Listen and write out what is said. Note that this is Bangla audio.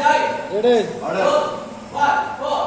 যাই। Ready. Order One, four,